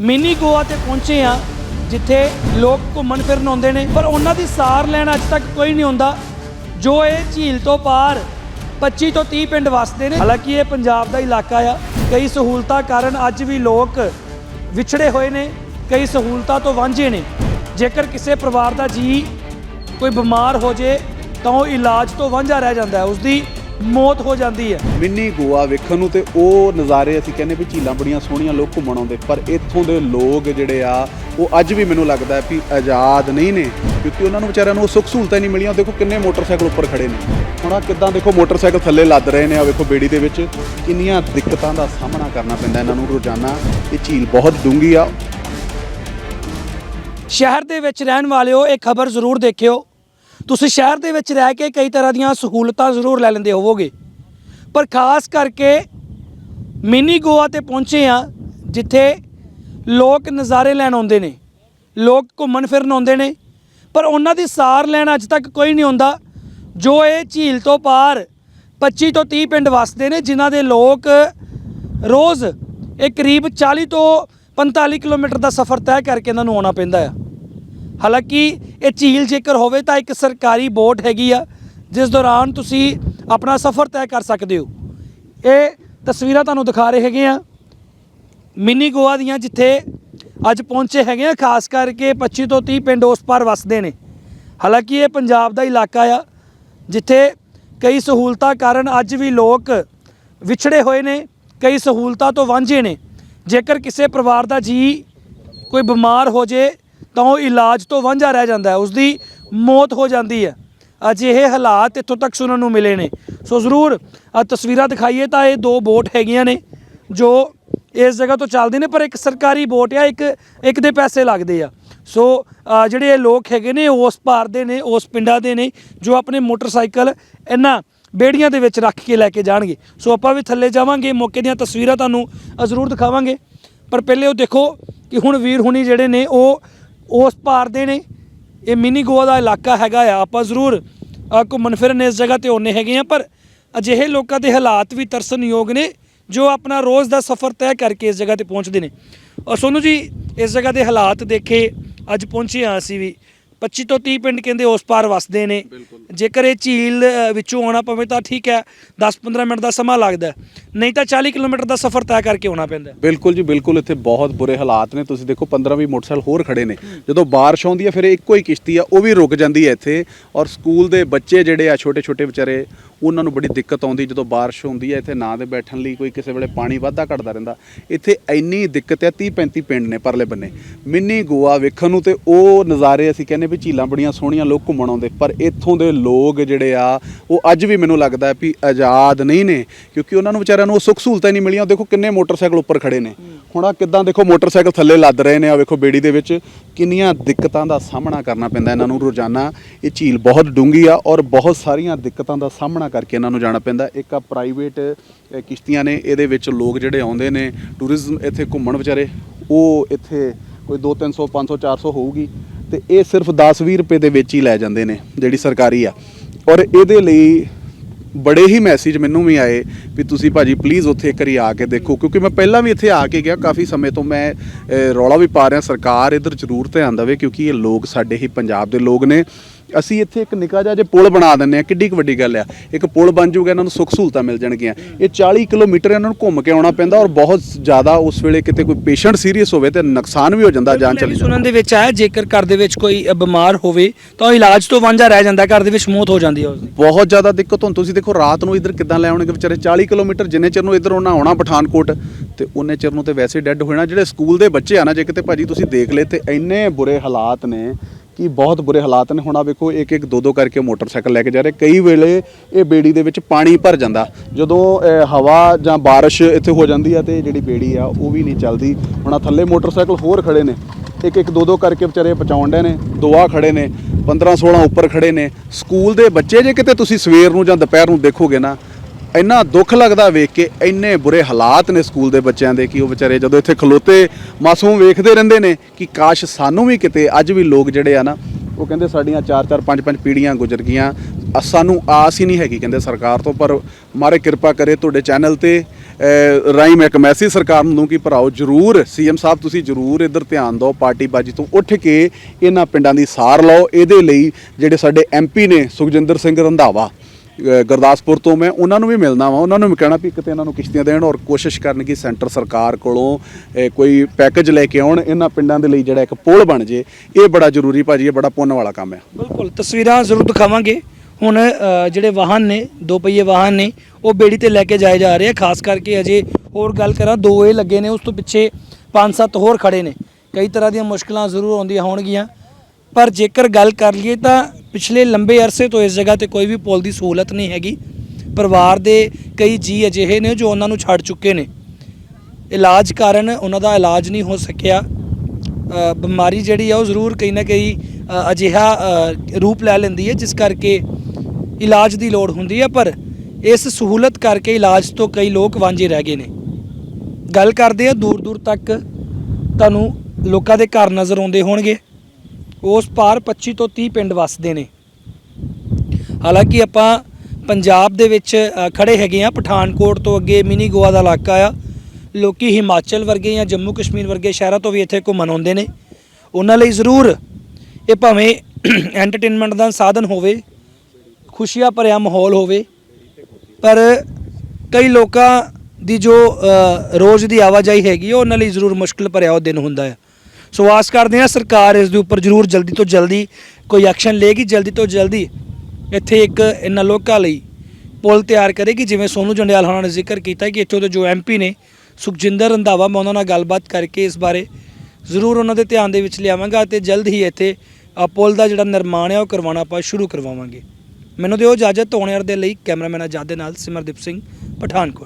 Mini Goa ਤੇ ਪਹੁੰਚੇ ਆ ਜਿੱਥੇ ਲੋਕ ਘੁੰਮਣ ਫਿਰਨ ਆਉਂਦੇ ਨੇ। ਪਰ ਉਹਨਾਂ ਦੀ ਸਾਰ ਲੈਣ ਅੱਜ ਤੱਕ ਕੋਈ ਨਹੀਂ ਆਉਂਦਾ ਜੋ ਇਹ ਝੀਲ ਤੋਂ ਪਾਰ 25 ਤੋਂ 30 ਪਿੰਡ ਵਸਦੇ ਨੇ, ਹਾਲਾਂਕਿ ਇਹ ਪੰਜਾਬ ਦਾ ਇਲਾਕਾ ਆ, ਕਈ ਸਹੂਲਤਾਂ ਕਾਰਨ ਅੱਜ ਵੀ ਲੋਕ ਵਿਛੜੇ ਹੋਏ ਨੇ, ਕਈ ਸਹੂਲਤਾਂ ਤੋਂ ਵਾਂਝੇ ਨੇ। ਜੇਕਰ ਕਿਸੇ ਪਰਿਵਾਰ ਦਾ ਜੀ ਕੋਈ ਬਿਮਾਰ ਹੋ ਜੇ, ਤਾਂ ਉਹ ਇਲਾਜ ਤੋਂ ਵਾਂਝਾ ਰਹਿ ਜਾਂਦਾ ਹੈ। ਉਸਦੀ ਮੌਤ ਹੋ ਜਾਂਦੀ ਹੈ। ਮਿੰਨੀ ਗੋਆ ਵੇਖਣ ਨੂੰ ਤੇ ਉਹ ਨਜ਼ਾਰੇ ਅਸੀਂ ਕਹਿੰਦੇ ਵੀ ਝੀਲਾਂ ਬੜੀਆਂ ਸੋਹਣੀਆਂ ਲੋਕ ਘੁੰਮਣ ਆਉਂਦੇ ਪਰ ਇੱਥੋਂ ਦੇ ਲੋਕ ਜਿਹੜੇ ਆ ਉਹ ਅੱਜ ਵੀ ਮੈਨੂੰ ਲੱਗਦਾ ਵੀ ਆਜ਼ਾਦ ਨਹੀਂ ਨੇ ਕਿਉਂਕਿ ਉਹਨਾਂ ਨੂੰ ਵਿਚਾਰਿਆਂ ਨੂੰ ਸੁੱਖ ਸਹੂਲਤਾਂ ਨਹੀਂ ਮਿਲੀਆਂ। ਦੇਖੋ ਕਿੰਨੇ ਮੋਟਰਸਾਈਕਲ ਉੱਪਰ ਖੜੇ ਨੇ। ਹੁਣ ਆਹ ਕਿੱਦਾਂ ਦੇਖੋ ਮੋਟਰਸਾਈਕਲ ਥੱਲੇ ਲੱਦ ਰਹੇ ਨੇ ਆ ਵੇਖੋ ਬੇੜੀ ਦੇ ਵਿੱਚ। ਕਿੰਨੀਆਂ ਦਿੱਕਤਾਂ ਦਾ ਸਾਹਮਣਾ ਕਰਨਾ ਪੈਂਦਾ ਇਹਨਾਂ ਨੂੰ ਰੋਜ਼ਾਨਾ। ਇਹ ਝੀਲ ਬਹੁਤ ਡੂੰਘੀ ਆ। ਸ਼ਹਿਰ ਦੇ ਵਿੱਚ ਰਹਿਣ ਵਾਲਿਓ ਇਹ ਖਬਰ ਜ਼ਰੂਰ ਦੇਖਿਓ। ਤੁਸੀਂ ਸ਼ਹਿਰ ਦੇ ਵਿੱਚ ਰਹਿ ਕੇ ਕਈ ਤਰ੍ਹਾਂ ਦੀਆਂ ਸਹੂਲਤਾਂ ਜ਼ਰੂਰ ਲੈ ਲੈਂਦੇ ਹੋਵੋਗੇ। ਪਰ ਖਾਸ ਕਰਕੇ ਮਿਨੀ ਗੋਆ ਤੇ ਪਹੁੰਚੇ ਆ ਜਿੱਥੇ ਲੋਕ ਨਜ਼ਾਰੇ ਲੈਣ ਆਉਂਦੇ ਨੇ, ਲੋਕ ਘੁੰਮਣ ਫਿਰਨ ਆਉਂਦੇ ਨੇ, ਪਰ ਉਹਨਾਂ ਦੀ ਸਾਰ ਲੈਣ ਅੱਜ ਤੱਕ ਕੋਈ ਨਹੀਂ ਆਉਂਦਾ, ਜੋ ਇਹ ਝੀਲ ਤੋਂ ਪਾਰ 25 ਤੋਂ 30 ਪਿੰਡ ਵਸਦੇ ਨੇ, ਜਿਨ੍ਹਾਂ ਦੇ ਲੋਕ ਰੋਜ਼ ਇਹ ਕਰੀਬ 40 ਤੋਂ 45 ਕਿਲੋਮੀਟਰ ਦਾ ਸਫ਼ਰ ਤੈਅ ਕਰਕੇ ਇਹਨਾਂ ਨੂੰ ਆਉਣਾ ਪੈਂਦਾ ਆ। ਹਾਲਾਂਕਿ ਇਹ ਝੀਲ ਜੇਕਰ ਹੋਵੇ ਤਾਂ ਇੱਕ ਸਰਕਾਰੀ ਬੋਟ ਹੈਗੀ ਆ, ਜਿਸ ਦੌਰਾਨ ਤੁਸੀਂ ਆਪਣਾ ਸਫ਼ਰ ਤੈਅ ਕਰ ਸਕਦੇ ਹੋ। ਇਹ ਤਸਵੀਰਾਂ ਤੁਹਾਨੂੰ ਦਿਖਾ ਰਹੇ ਹੈਗੇ ਆ। ਮਿੰਨੀ ਗੋਆ ਦੀਆਂ ਜਿੱਥੇ ਅੱਜ ਪਹੁੰਚੇ ਹੈਗੇ ਆ, ਖਾਸ ਕਰਕੇ 25 ਤੋਂ 30 ਪਿੰਡ ਉਸ ਪਾਰ ਵਸਦੇ ਨੇ। ਹਾਲਾਂਕਿ ਇਹ ਪੰਜਾਬ ਦਾ ਇਲਾਕਾ ਆ, ਜਿੱਥੇ ਕਈ ਸਹੂਲਤਾਂ ਕਾਰਨ ਅੱਜ ਵੀ ਲੋਕ ਵਿਛੜੇ ਹੋਏ ਨੇ, ਕਈ ਸਹੂਲਤਾਂ ਤੋਂ ਵਾਂਝੇ ਨੇ। ਜੇਕਰ ਕਿਸੇ ਪਰਿਵਾਰ ਦਾ ਜੀ ਕੋਈ ਬਿਮਾਰ ਹੋ ਜੇ ਤਾਂ ਉਹ ਇਲਾਜ ਤੋਂ ਵਾਂਝਾ ਰਹਿ ਜਾਂਦਾ ਹੈ, ਉਸਦੀ ਮੌਤ ਹੋ ਜਾਂਦੀ ਹੈ। ਅਜਿਹੇ ਹਾਲਾਤ ਇੱਥੋਂ ਤੱਕ ਸੁਣਨ ਨੂੰ ਮਿਲੇ ਨੇ। ਸੋ ਜ਼ਰੂਰ ਤਸਵੀਰਾਂ ਦਿਖਾਈਏ ਤਾਂ ਇਹ ਦੋ ਬੋਟ ਹੈਗੀਆਂ ਨੇ, ਜੋ ਇਸ ਜਗ੍ਹਾ ਤੋਂ ਚੱਲਦੇ ਨੇ, ਪਰ ਇੱਕ ਸਰਕਾਰੀ ਬੋਟ ਆ, ਇੱਕ ਇੱਕ ਦੇ ਪੈਸੇ ਲੱਗਦੇ ਆ। ਸੋ ਜਿਹੜੇ ਇਹ ਲੋਕ ਹੈਗੇ ਨੇ ਉਸ ਪਾਰ ਦੇ ਨੇ, ਉਸ ਪਿੰਡਾਂ ਦੇ ਨੇ, ਜੋ ਆਪਣੇ ਮੋਟਰਸਾਈਕਲ ਇਹਨਾਂ ਬੇੜੀਆਂ ਦੇ ਵਿੱਚ ਰੱਖ ਕੇ ਲੈ ਕੇ ਜਾਣਗੇ। ਸੋ ਆਪਾਂ ਵੀ ਥੱਲੇ ਜਾਵਾਂਗੇ, ਮੌਕੇ ਦੀਆਂ ਤਸਵੀਰਾਂ ਤੁਹਾਨੂੰ ਜ਼ਰੂਰ ਦਿਖਾਵਾਂਗੇ। ਪਰ ਪਹਿਲੇ ਉਹ ਦੇਖੋ ਕਿ ਹੁਣ ਵੀਰ ਹੁਣੀ ਜਿਹੜੇ ਨੇ, ਉਹ ਉਸ ਪਾਰ ਦੇ ਨੇ। ਇਹ ਮਿਨੀ ਗੋਆ ਦਾ ਇਲਾਕਾ ਹੈਗਾ ਆ। ਆਪਾਂ ਜ਼ਰੂਰ ਘੁੰਮਣ ਫਿਰਨ ਇਸ ਜਗ੍ਹਾ ਤੇ ਆਉਨੇ ਹੈਗੇ ਆ, ਪਰ ਅਜਿਹੇ ਲੋਕਾਂ ਦੇ ਹਾਲਾਤ ਵੀ ਤਰਸਨਯੋਗ ਨੇ, ਜੋ ਆਪਣਾ ਰੋਜ਼ ਦਾ ਸਫ਼ਰ ਤੈਅ ਕਰਕੇ ਇਸ ਜਗ੍ਹਾ ਤੇ ਪਹੁੰਚਦੇ ਨੇ। ਔਰ ਸੋਨੂੰ ਜੀ, ਇਸ ਜਗ੍ਹਾ ਦੇ ਹਾਲਾਤ ਦੇਖੇ, ਅੱਜ ਪਹੁੰਚੇ ਹਾਂ ਅਸੀਂ ਵੀ। 25 ਤੋਂ 30 ਪਿੰਡ ਕਹਿੰਦੇ ਉਸ ਪਾਰ ਵਸਦੇ ਨੇ। ਜੇਕਰ ਇਹ ਝੀਲ ਵਿੱਚੋਂ ਆਉਣਾ ਪਵੇ ਤਾਂ ਠੀਕ ਹੈ 10-15 ਮਿੰਟ ਦਾ ਸਮਾਂ ਲੱਗਦਾ। ਨਹੀਂ ਤਾਂ 40 ਕਿਲੋਮੀਟਰ ਦਾ ਸਫ਼ਰ ਤੈਅ ਕਰਕੇ ਆਉਣਾ ਪੈਂਦਾ। ਬਿਲਕੁਲ ਜੀ ਬਿਲਕੁਲ ਇੱਥੇ ਬਹੁਤ ਬੁਰੇ ਹਾਲਾਤ ਨੇ। ਤੁਸੀਂ ਦੇਖੋ 15 20 ਮੋਟਰਸਾਈਕਲ ਹੋਰ ਖੜੇ ਨੇ। ਜਦੋਂ ਬਾਰਿਸ਼ ਆਉਂਦੀ ਹੈ ਫਿਰ ਇੱਕੋ ਹੀ ਕਿਸ਼ਤੀ ਆ ਉਹ ਵੀ ਰੁਕ ਜਾਂਦੀ ਹੈ ਇੱਥੇ। ਔਰ ਸਕੂਲ ਦੇ ਬੱਚੇ ਜਿਹੜੇ ਆ ਛੋਟੇ ਛੋਟੇ ਵਿਚਾਰੇ ਉਹਨਾਂ ਨੂੰ ਬੜੀ ਦਿੱਕਤ ਆਉਂਦੀ ਜਦੋਂ ਬਾਰਿਸ਼ ਹੁੰਦੀ ਹੈ, ਇੱਥੇ ਨਾਂ ਦੇ ਬੈਠਣ ਲਈ ਕੋਈ ਕਿਸੇ ਵੇਲੇ ਪਾਣੀ ਵਾਧਾ ਘਟਦਾ ਰਹਿੰਦਾ। ਇੱਥੇ ਇੰਨੀ ਦਿੱਕਤ ਹੈ 30 35 ਪਿੰਡ ਨੇ ਪਰਲੇ ਬੰਨੇ। ਮਿੰਨੀ ਗੋਆ ਵੇਖਣ ਨੂੰ ਤੇ ਉਹ ਨਜ਼ਾਰੇ ਅਸੀਂ ਕਹਿੰਦੇ ਵੀ ਝੀਲਾਂ ਬੜੀਆਂ ਸੋਹਣੀਆਂ, ਲੋਕ ਘੁੰਮਣ ਆਉਂਦੇ। ਪਰ ਇੱਥੋਂ ਦੇ ਲੋਕ ਜਿਹੜੇ ਆ, ਉਹ ਅੱਜ ਵੀ ਮੈਨੂੰ ਲੱਗਦਾ ਵੀ ਆਜ਼ਾਦ ਨਹੀਂ ਨੇ, ਕਿਉਂਕਿ ਉਹਨਾਂ ਨੂੰ ਵਿਚਾਰਿਆਂ ਨੂੰ ਉਹ ਸੁੱਖ ਸਹੂਲਤਾਂ ਨਹੀਂ ਮਿਲੀਆਂ। ਦੇਖੋ ਕਿੰਨੇ ਮੋਟਰਸਾਈਕਲ ਉੱਪਰ ਖੜੇ ਨੇ। ਹੁਣ ਆ ਕਿੱਦਾਂ ਦੇਖੋ ਮੋਟਰਸਾਈਕਲ ਥੱਲੇ ਲੱਦ ਰਹੇ ਨੇ ਆ ਵੇਖੋ ਬੇੜੀ ਦੇ ਵਿੱਚ। ਕਿੰਨੀਆਂ ਦਿੱਕਤਾਂ ਦਾ ਸਾਹਮਣਾ ਕਰਨਾ ਪੈਂਦਾ ਇਹਨਾਂ ਨੂੰ। ਰੋਜ਼ਾਨਾ ਇਹ ਝੀਲ ਬਹੁਤ ਡੂੰਘੀ ਆ ਔਰ ਬਹੁਤ ਸਾਰੀਆਂ ਦਿੱਕਤਾਂ ਦਾ ਸਾਹਮਣਾ ਕਰਕੇ ਇਹਨਾਂ ਨੂੰ ਜਾਣਾ ਪੈਂਦਾ। ਇੱਕ ਆ ਪ੍ਰਾਈਵੇਟ ਕਿਸ਼ਤੀਆਂ ਨੇ, ਇਹਦੇ ਵਿੱਚ ਲੋਕ ਜਿਹੜੇ ਆਉਂਦੇ ਨੇ ਟੂਰਿਜ਼ਮ ਇੱਥੇ ਘੁੰਮਣ ਵਿਚਾਰੇ, ਉਹ ਇੱਥੇ ਕੋਈ 2 300 500 400 ਹੋਊਗੀ। ਤੇ ਇਹ ਸਿਰਫ 10 20 ਰੁਪਏ ਦੇ ਵਿੱਚ ਹੀ ਲੈ ਜਾਂਦੇ ਨੇ, ਜਿਹੜੀ ਸਰਕਾਰੀ ਆ। ਔਰ ਇਹਦੇ ਲਈ ਬੜੇ ਹੀ ਮੈਸੇਜ ਮੈਨੂੰ ਵੀ ਆਏ ਵੀ ਤੁਸੀਂ ਭਾਜੀ ਪਲੀਜ਼ ਉੱਥੇ ਇੱਕ ਵਾਰੀ ਆ ਕੇ ਦੇਖੋ, ਕਿਉਂਕਿ ਮੈਂ ਪਹਿਲਾਂ ਵੀ ਇੱਥੇ ਆ ਕੇ ਗਿਆ ਕਾਫੀ ਸਮੇਂ ਤੋਂ। ਮੈਂ ਰੌਲਾ ਵੀ ਪਾ ਰਿਹਾ, ਸਰਕਾਰ ਇਧਰ ਜ਼ਰੂਰ ਧਿਆਨ ਦੇਵੇ, ਕਿਉਂਕਿ ਇਹ ਲੋਕ ਸਾਡੇ ਹੀ ਪੰਜਾਬ ਦੇ ਲੋਕ ਨੇ। ਅਸੀਂ ਇੱਥੇ ਇੱਕ ਨਿੱਕਾ ਜਿਹਾ ਜੇ ਪੁਲ ਬਣਾ ਦਿੰਨੇ ਆ ਕਿੱਡੀ ਕੁ ਵੱਡੀ ਗੱਲ ਆ। ਇੱਕ ਪੁਲ ਬਣ ਜਾਊਗਾ ਇਹਨਾਂ ਨੂੰ ਸੁੱਖ ਸਹੂਲਤਾਂ ਮਿਲ ਜਾਣਗੀਆਂ। ਇਹ 40 ਕਿਲੋਮੀਟਰ ਇਹਨਾਂ ਨੂੰ ਘੁੰਮ ਕੇ ਆਉਣਾ ਪੈਂਦਾ ਔਰ ਬਹੁਤ ਜ਼ਿਆਦਾ ਉਸ ਵੇਲੇ ਕਿਤੇ ਕੋਈ ਪੇਸ਼ੈਂਟ ਸੀਰੀਅਸ ਹੋਵੇ ਤੇ ਨੁਕਸਾਨ ਵੀ ਹੋ ਜਾਂਦਾ ਜਾਨ ਚਲੀ ਜਾਂਦੀ। ਸੁਣਨ ਦੇ ਵਿੱਚ ਆਇਆ ਜੇਕਰ ਘਰ ਦੇ ਵਿੱਚ ਕੋਈ ਬਿਮਾਰ ਹੋਵੇ ਤਾਂ ਉਹ ਇਲਾਜ ਤੋਂ ਵਾਂਝਾ ਰਹਿ ਜਾਂਦਾ ਘਰ ਦੇ ਵਿੱਚ ਮੌਤ ਹੋ ਜਾਂਦੀ ਹੈ ਉਸਦੀ ਬਹੁਤ ਜ਼ਿਆਦਾ ਦਿੱਕਤ ਹੁਣ ਤੁਸੀਂ ਦੇਖੋ ਰਾਤ ਨੂੰ ਇੱਧਰ ਕਿੱਦਾਂ ਲੈ ਆਉਣਗੇ ਵਿਚਾਰੇ? 40 ਕਿਲੋਮੀਟਰ ਜਿੰਨੇ ਚਿਰ ਨੂੰ ਇੱਧਰ ਉਹਨਾਂ ਆਉਣਾ ਪਠਾਨਕੋਟ ਤੇ ਉਹਨੇ ਚਿਰ ਨੂੰ ਤੇ ਵੈਸੇ ਡੈੱਡ ਹੋ ਜਾਣਾ। ਜਿਹੜੇ ਸਕੂਲ ਦੇ ਬੱਚੇ ਆ ਨਾ ਜੇ ਕਿਤੇ ਭਾਜੀ ਤੁਸੀਂ ਦੇਖ ਲਏ ਤੇ ਇੰਨੇ ਬੁਰੇ ਹਾਲਾਤ ਨੇ ਕਿ ਬਹੁਤ ਬੁਰੇ ਹਾਲਾਤ ਨੇ। ਹੁਣ ਆ ਵੇਖੋ ਇੱਕ ਇੱਕ ਦੋ ਦੋ ਕਰਕੇ ਮੋਟਰਸਾਈਕਲ ਲੈ ਕੇ ਜਾ ਰਹੇ। ਕਈ ਵੇਲੇ ਇਹ ਬੇੜੀ ਦੇ ਵਿੱਚ ਪਾਣੀ ਭਰ ਜਾਂਦਾ। ਜਦੋਂ ਅਹ, ਹਵਾ ਜਾਂ ਬਾਰਿਸ਼ ਇੱਥੇ ਹੋ ਜਾਂਦੀ ਆ ਤੇ ਜਿਹੜੀ ਬੇੜੀ ਆ ਉਹ ਵੀ ਨਹੀਂ ਚੱਲਦੀ। ਹੁਣ ਆ ਥੱਲੇ ਮੋਟਰਸਾਈਕਲ ਹੋਰ ਖੜੇ ਨੇ। ਇੱਕ ਇੱਕ ਦੋ ਦੋ ਕਰਕੇ ਵਿਚਾਰੇ ਪਹੁੰਚਾਉਣ ਡੇ ਨੇ। ਦੋ ਆ ਖੜੇ ਨੇ। 15 16 ਉੱਪਰ ਖੜੇ ਨੇ। ਸਕੂਲ ਦੇ ਬੱਚੇ ਜੇ ਕਿਤੇ ਤੁਸੀਂ ਸਵੇਰ ਨੂੰ ਜਾਂ ਦੁਪਹਿਰ ਨੂੰ ਦੇਖੋਗੇ ਨਾ ਇੰਨਾ ਦੁੱਖ ਲੱਗਦਾ ਵੇਖ ਕੇ ਇੰਨੇ ਬੁਰੇ ਹਾਲਾਤ ਨੇ ਸਕੂਲ ਦੇ ਬੱਚਿਆਂ ਦੇ ਕਿ ਉਹ ਵਿਚਾਰੇ ਜਦੋਂ ਇੱਥੇ ਖਲੋਤੇ ਮਾਸੂਮ ਵੇਖਦੇ ਰਹਿੰਦੇ ਨੇ ਕਿ ਕਾਸ਼ ਸਾਨੂੰ ਵੀ ਕਿਤੇ ਅੱਜ ਵੀ ਲੋਕ ਜਿਹੜੇ ਆ ਨਾ ਉਹ ਕਹਿੰਦੇ ਸਾਡੀਆਂ 4-4 5-5 ਪੀੜ੍ਹੀਆਂ ਗੁਜ਼ਰ ਗਈਆਂ। ਅ- ਸਾਨੂੰ ਆਸ ਹੀ ਨਹੀਂ ਹੈਗੀ ਕਹਿੰਦੇ ਸਰਕਾਰ ਤੋਂ ਪਰ ਮਾਰੇ ਕਿਰਪਾ ਕਰੇ ਤੁਹਾਡੇ ਚੈਨਲ ਤੇ ਅਹ, ਰਾਹੀਂ ਮੈਂ ਇੱਕ ਮੈਸੇਜ ਸਰਕਾਰ ਨੂੰ ਦੂੰ ਕਿ ਭਰਾਓ ਜਰੂਰ ਸੀਐਮ ਸਾਹਿਬ ਤੁਸੀਂ ਜਰੂਰ ਇੱਧਰ ਧਿਆਨ ਦਿਓ ਪਾਰਟੀਬਾਜੀ ਤੋਂ ਉੱਠ ਕੇ ਇਹਨਾਂ ਪਿੰਡਾਂ ਦੀ ਸਾਰ ਲਓ। ਇਹਦੇ ਲਈ ਜਿਹੜੇ ਸਾਡੇ ਐਮਪੀ ਨੇ ਸੁਖਜਿੰਦਰ ਸਿੰਘ ਰੰਧਾਵਾ ਗੁਰਦਾਸਪੁਰ ਤੋਂ ਮੈਂ ਉਹਨਾਂ ਨੂੰ ਵੀ ਮਿਲਣਾ ਵਾ। ਉਹਨਾਂ ਨੂੰ ਵੀ ਕਹਿਣਾ ਵੀ ਇੱਕ ਕਿਤੇ ਇਹਨਾਂ ਨੂੰ ਕਿਸ਼ਤੀਆਂ ਦੇਣ ਔਰ ਕੋਸ਼ਿਸ਼ ਕਰਨ ਕਿ ਸੈਂਟਰ ਸਰਕਾਰ ਕੋਲੋਂ ਅਹ, ਕੋਈ ਪੈਕੇਜ ਲੈ ਕੇ ਆਉਣ। ਇਹਨਾਂ ਪਿੰਡਾਂ ਦੇ ਲਈ ਜਿਹੜਾ ਇੱਕ ਪੁਲ ਬਣ ਜੇ ਇਹ ਬੜਾ ਜ਼ਰੂਰੀ ਭਾਜੀ ਇਹ ਬੜਾ ਪੁੰਨ ਵਾਲਾ ਕੰਮ ਹੈ। ਬਿਲਕੁਲ ਤਸਵੀਰਾਂ ਜ਼ਰੂਰ ਦਿਖਾਵਾਂਗੇ। ਹੁਣ ਜਿਹੜੇ ਵਾਹਨ ਨੇ ਦੋ ਪਹੀਏ ਵਾਹਨ ਨੇ ਉਹ ਬੇੜੀ ਤੇ ਲੈ ਕੇ ਜਾਏ ਜਾ ਰਹੇ ਆ। ਖਾਸ ਕਰਕੇ ਅਜੇ ਹੋਰ ਗੱਲ ਕਰਾਂ ਦੋ ਇਹ ਲੱਗੇ ਨੇ ਉਸ ਤੋਂ ਪਿੱਛੇ ਪੰਜ ਸੱਤ ਹੋਰ ਖੜੇ ਨੇ। ਕਈ ਤਰ੍ਹਾਂ ਦੀਆਂ ਮੁਸ਼ਕਲਾਂ ਜ਼ਰੂਰ ਆਉਂਦੀਆਂ ਹੋਣਗੀਆਂ। ਪਰ ਜੇਕਰ ਗੱਲ ਕਰ ਲਈਏ ਤਾਂ ਪਿਛਲੇ ਲੰਬੇ ਅਰਸੇ ਤੋਂ ਇਸ ਜਗ੍ਹਾ ਤੇ ਕੋਈ ਵੀ ਪੁਲ ਦੀ ਸਹੂਲਤ ਨਹੀਂ ਹੈਗੀ। ਪਰਿਵਾਰ ਦੇ ਕਈ ਜੀ ਅਜਿਹੇ ਨੇ ਜੋ ਉਹਨਾਂ ਨੂੰ ਛੱਡ ਚੁੱਕੇ ਨੇ। ਇਲਾਜ ਕਾਰਨ ਉਹਨਾਂ ਦਾ ਇਲਾਜ ਨਹੀਂ ਹੋ ਸਕਿਆ। ਬਿਮਾਰੀ ਜਿਹੜੀ ਆ ਉਹ ਜ਼ਰੂਰ ਕਈ ਨਾ ਕਈ ਅਜਿਹਾ ਰੂਪ ਲੈ ਲੈਂਦੀ ਹੈ, ਜਿਸ ਕਰਕੇ ਇਲਾਜ ਦੀ ਲੋੜ ਹੁੰਦੀ ਹੈ। ਪਰ ਇਸ ਸਹੂਲਤ ਕਰਕੇ ਇਲਾਜ ਤੋਂ ਕਈ ਲੋਕ ਵਾਂਝੇ ਰਹਿ ਗਏ ਨੇ। ਗੱਲ ਕਰਦੇ ਆ ਦੂਰ ਦੂਰ ਤੱਕ ਤੁਹਾਨੂੰ ਲੋਕਾਂ ਦੇ ਘਰ ਨਜ਼ਰ ਆਉਂਦੇ ਹੋਣਗੇ। ਉਸ ਪਾਰ 25 ਤੋਂ 30 ਪਿੰਡ ਵੱਸਦੇ ਨੇ। ਹਾਲਾਂਕਿ ਆਪਾਂ ਪੰਜਾਬ ਦੇ ਵਿੱਚ ਅ, ਖੜੇ ਹੈਗੇ ਆ ਪਠਾਨਕੋਟ ਤੋਂ ਅੱਗੇ ਮਿਨੀ ਗੋਆ ਦਾ ਇਲਾਕਾ ਆ। ਲੋਕੀ ਹਿਮਾਚਲ ਵਰਗੇ ਜਾਂ ਜੰਮੂ ਕਸ਼ਮੀਰ ਵਰਗੇ ਸ਼ਹਿਰਾਂ ਤੋਂ ਵੀ ਇੱਥੇ ਘੁੰਮਣ ਆਉਂਦੇ ਨੇ। ਉਹਨਾਂ ਲਈ ਜ਼ਰੂਰ ਇਹ ਭਾਵੇਂ ਐਂਟਰਟੇਨਮੈਂਟ ਦਾ ਸਾਧਨ ਹੋਵੇ ਖੁਸ਼ੀਆਂ ਭਰਿਆ ਮਾਹੌਲ ਹੋਵੇ ਪਰ ਕਈ ਲੋਕਾਂ ਦੀ ਜੋ ਰੋਜ਼ ਦੀ ਆਵਾਜਾਈ ਹੈਗੀ ਆ, ਉਹਨਾਂ ਲਈ ਜ਼ਰੂਰ ਮੁਸ਼ਕਲ ਭਰਿਆ ਉਹ ਦਿਨ ਹੁੰਦਾ ਹੈ ਸੋ ਆਸ ਕਰਦੇ ਹਾਂ ਸਰਕਾਰ ਇਸ ਦੇ ਉੱਪਰ ਜ਼ਰੂਰ ਜਲਦੀ ਤੋਂ ਜਲਦੀ ਕੋਈ ਐਕਸ਼ਨ ਲਏਗੀ, ਜਲਦੀ ਤੋਂ ਜਲਦੀ ਇੱਥੇ ਇੱਕ ਇਹਨਾਂ ਲੋਕਾਂ ਲਈ ਪੁਲ ਤਿਆਰ ਕਰੇਗੀ, ਜਿਵੇਂ ਸੋਨੂ ਜੰਡਿਆਲ ਹੋਣਾ ਨੇ ਜ਼ਿਕਰ ਕੀਤਾ ਕਿ ਇੱਥੋਂ ਦੇ ਜੋ ਐਮਪੀ ਨੇ ਸੁਖਜਿੰਦਰ ਰੰਧਾਵਾ, ਮੈਂ ਉਹਨਾਂ ਨਾਲ ਗੱਲਬਾਤ ਕਰਕੇ ਇਸ ਬਾਰੇ ਜ਼ਰੂਰ ਉਹਨਾਂ ਦੇ ਧਿਆਨ ਦੇ ਵਿੱਚ ਲਿਆਵਾਂਗਾ ਤੇ ਜਲਦ ਹੀ ਇੱਥੇ ਪੁਲ ਦਾ ਜਿਹੜਾ ਨਿਰਮਾਣ ਹੈ, ਉਹ ਕਰਵਾਉਣਾ ਆਪਾਂ ਸ਼ੁਰੂ ਕਰਵਾਵਾਂਗੇ। ਮੈਨੂੰ ਦਿਓ ਇਜਾਜ਼ਤ ਧੋਣੇਰ ਦੇ ਲਈ ਕੈਮਰਾਮੈਨ ਆਜ਼ਾਦ ਦੇ ਨਾਲ ਸਿਮਰਦੀਪ ਸਿੰਘ, ਪਠਾਨਕੋਟ।